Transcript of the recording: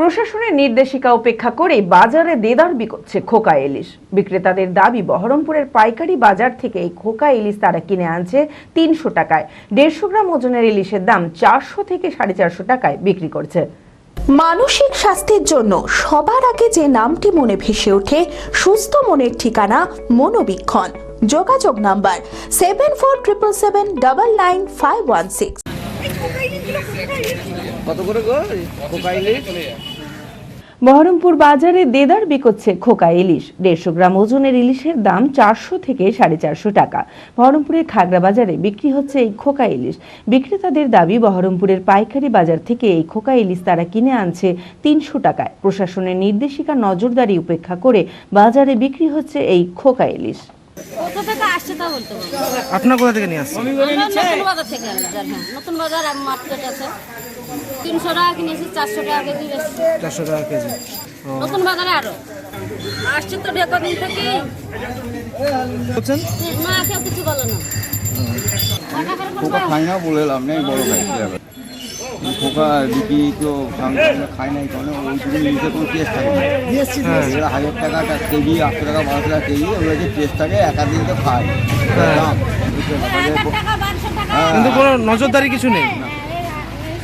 প্রশাসনের নির্দেশিকা উপেক্ষা করে বাজারে দেদার বিকোচ্ছে খোকা ইলিশ। বিক্রেতাদের দাবি, বহরমপুরের পাইকারি বাজার থেকে এই খোকা ইলিশ তারা কিনে আনছে তিনশো টাকায়। দেড়শো গ্রাম ওজনের ইলিশের দাম চারশো থেকে সাড়ে চারশো টাকায় বিক্রি করছে। মানসিক স্বাস্থ্যের জন্য সবার আগে যে নামটি মনে ভেসে ওঠে, সুস্থ মনের ঠিকানা মনোবীক্ষণ। যোগাযোগ number seven four triple seven double nine five one six Berhampore বাজারে দেদার বিকোচ্ছে খোকা ইলিশ। দেড়শো গ্রাম ওজনের ইলিশের দাম চারশো থেকে সাড়ে চারশো টাকা। বহরমপুরের খাগড়া বাজারে বিক্রি হচ্ছে এই খোকা ইলিশ। বিক্রেতাদের দাবি, বহরমপুরের পাইকারি বাজার থেকে এই খোকা ইলিশ তারা কিনে আনছে তিনশো টাকায়। প্রশাসনের নির্দেশিকা নজরদারি উপেক্ষা করে বাজারে বিক্রি হচ্ছে এই খোকা ইলিশ। কোথা থেকে আসছে তা বলতে পারব আপনার কোথা থেকে নিয়ে আসছেন? আমরা নতুন বাজার থেকে আনি, হ্যাঁ। নতুন বাজার আর মার্কেট আছে। তিনশো টাকা কিনেছি চারশো টাকা কেজি বেশি চারশো টাকা কেজি। নতুন বাজারে আরও। আসছে তো কদিন থেকে। বলছেন? না কেউ কিছু বলে না। খাই না বলে লাভ নেই বড় খাই? খোকা বিক্রি তো খাই নাই কেন? ওইটুকু নিতে কোনো টেস্ট থাকে না। এরা হাজার টাকা টা- কেজি আটশো টাকা বারোশো টাকা কেজি ওগুলো যে টেস্ট থাকে তো খায়। হ্যাঁ। কিন্তু কোনো নজরদারি কিছু নেই।